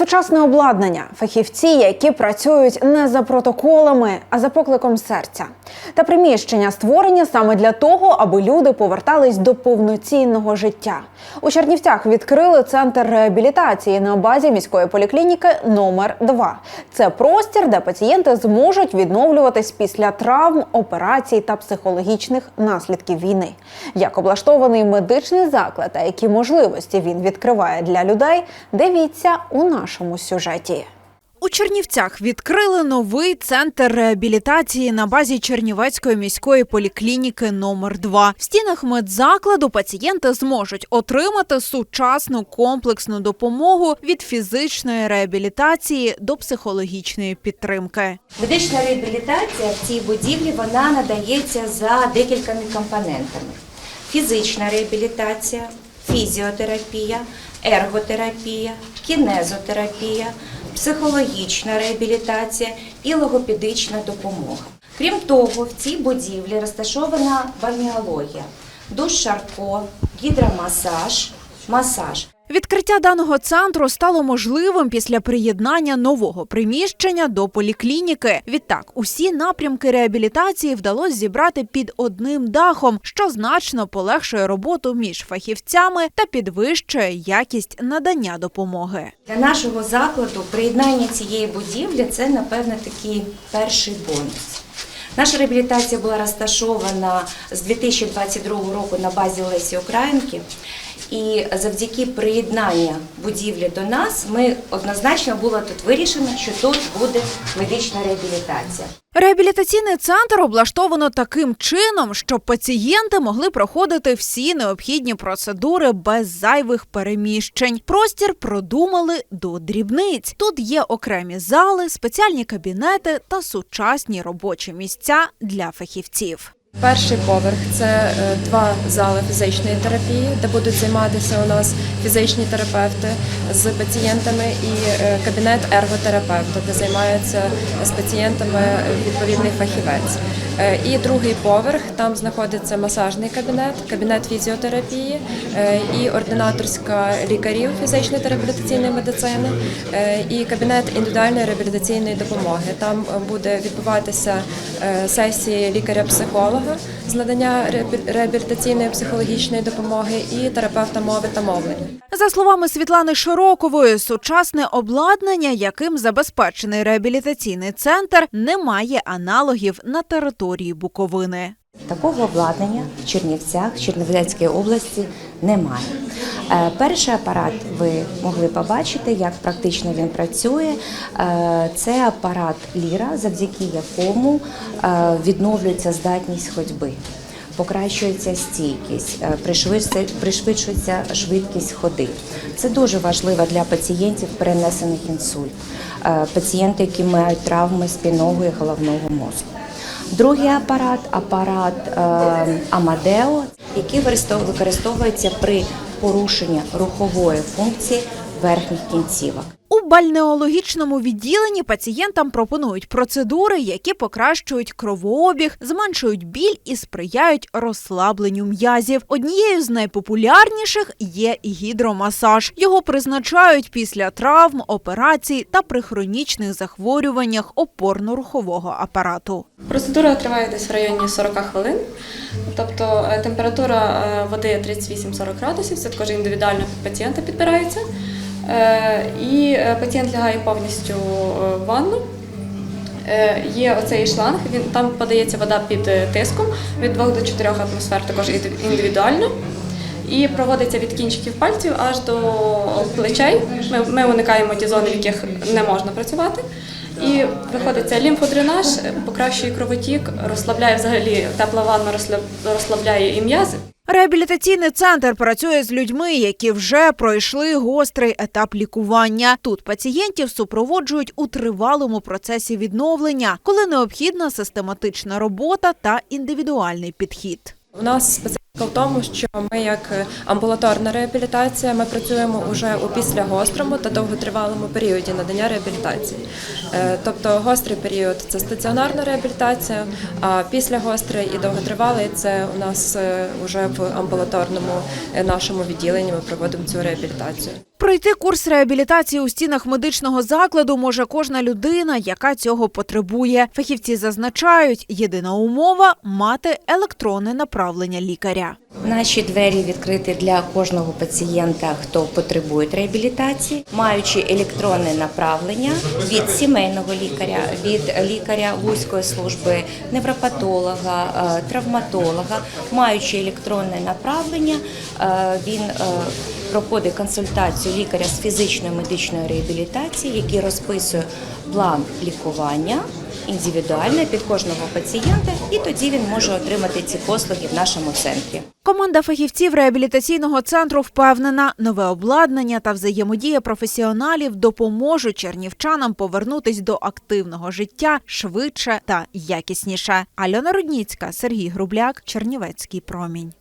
Сучасне обладнання, фахівці, які працюють не за протоколами, а за покликом серця, та приміщення створені саме для того, аби люди повертались до повноцінного життя. У Чернівцях відкрили центр реабілітації на базі міської поліклініки номер 2 Це простір, де пацієнти зможуть відновлюватись після травм, операцій та психологічних наслідків війни. Як облаштований медичний заклад та які можливості він відкриває для людей, дивіться у нашому сюжеті. У Чернівцях відкрили новий центр реабілітації на базі Чернівецької міської поліклініки номер 2 В стінах медзакладу пацієнти зможуть отримати сучасну комплексну допомогу від фізичної реабілітації до психологічної підтримки. Медична реабілітація в цій будівлі вона надається за декількома компонентами: фізична реабілітація, фізіотерапія, ерготерапія, кінезотерапія, психологічна реабілітація і логопедична допомога. Крім того, в цій будівлі розташована бальнеологія, душ Шарко, гідромасаж, масаж. Відкриття даного центру стало можливим після приєднання нового приміщення до поліклініки. Відтак, усі напрямки реабілітації вдалося зібрати під одним дахом, що значно полегшує роботу між фахівцями та підвищує якість надання допомоги. Для нашого закладу приєднання цієї будівлі це, напевно, такий перший бонус. Наша реабілітація була розташована з 2022 року на базі Лесі Українки. І завдяки приєднанню будівлі до нас ми однозначно було тут вирішено, що тут буде медична реабілітація. Реабілітаційний центр облаштовано таким чином, щоб пацієнти могли проходити всі необхідні процедури без зайвих переміщень. Простір продумали до дрібниць. Тут є окремі зали, спеціальні кабінети та сучасні робочі місця для фахівців. Перший поверх це е, два зали фізичної терапії, де будуть займатися у нас фізичні терапевти з пацієнтами, і е, кабінет ерготерапевта, де займаються з пацієнтами відповідний фахівець. Е, І другий поверх там знаходиться масажний кабінет, кабінет фізіотерапії е, і ординаторська лікарів фізичної та реабілітаційної медицини, е, і кабінет індивідуальної реабілітаційної допомоги. Там буде відбуватися сесії лікаря-психолога з надання реабі- реабілітаційної психологічної допомоги і терапевта мови та мовлення. За словами Світлани Широкової, сучасне обладнання, яким забезпечений реабілітаційний центр, не має аналогів на території Буковини. Такого обладнання в Чернівцях, Чернівецькій області немає. Е, Перший апарат ви могли побачити, як практично він працює. Е, Це апарат Ліра, завдяки якому е, відновлюється здатність ходьби. Покращується стійкість, е, пришвидшується- швидкість ходи. Це дуже важливо для пацієнтів, перенесених інсульт, е, пацієнти, які мають травми спінного і головного мозку. Другий апарат апарат е, Амадео, який використовується при порушенні рухової функції верхніх кінцівок. Бальнеологічному відділенні пацієнтам пропонують процедури, які покращують кровообіг, зменшують біль і сприяють розслабленню м'язів. Однією з найпопулярніших є гідромасаж. Його призначають після травм, операцій та при хронічних захворюваннях опорно-рухового апарату. Процедура триває десь в районі 40 хвилин. Тобто е, температура е, води 38-40 градусів, це також індивідуально пацієнта підбирається. Е, І е, пацієнт лягає повністю е, в ванну. Є оцей шланг, він там подається вода під тиском від 2 до 4 атмосфер, також індивідуально. І проводиться від кінчиків пальців аж до плечей. Ми, ми уникаємо ті зони, в яких не можна працювати. І виходить лімфодренаж, покращує кровотік, розслабляє взагалі тепла ванна розслаб- розслабляє і м'язи. Реабілітаційний центр працює з людьми, які вже пройшли гострий етап лікування. Тут пацієнтів супроводжують у тривалому процесі відновлення, коли необхідна систематична робота та індивідуальний підхід. У нас В тому, що ми як амбулаторна реабілітація, ми працюємо уже у післягострому та довготривалому періоді надання реабілітації. Е, Тобто гострий період це стаціонарна реабілітація, а післягострий і довготривалий це у нас вже в амбулаторному е, нашому відділенні. Ми проводимо цю реабілітацію. Пройти курс реабілітації у стінах медичного закладу може кожна людина, яка цього потребує. Фахівці зазначають, єдина умова мати електронне направлення лікаря. Наші двері відкриті для кожного пацієнта, хто потребує реабілітації, маючи електронне направлення від сімейного лікаря, від лікаря вузької служби, невропатолога, е, травматолога, маючи електронне направлення, е, він е, проходить консультацію лікаря з фізичної медичної реабілітації, який розписує план лікування індивідуально під кожного пацієнта, і тоді він може отримати ці послуги в нашому центрі. Команда фахівців реабілітаційного центру впевнена, нове обладнання та взаємодія професіоналів допоможуть чернівчанам повернутись до активного життя швидше та якісніше. Альона Рудніцька, Сергій Грубляк, Чернівецький промінь.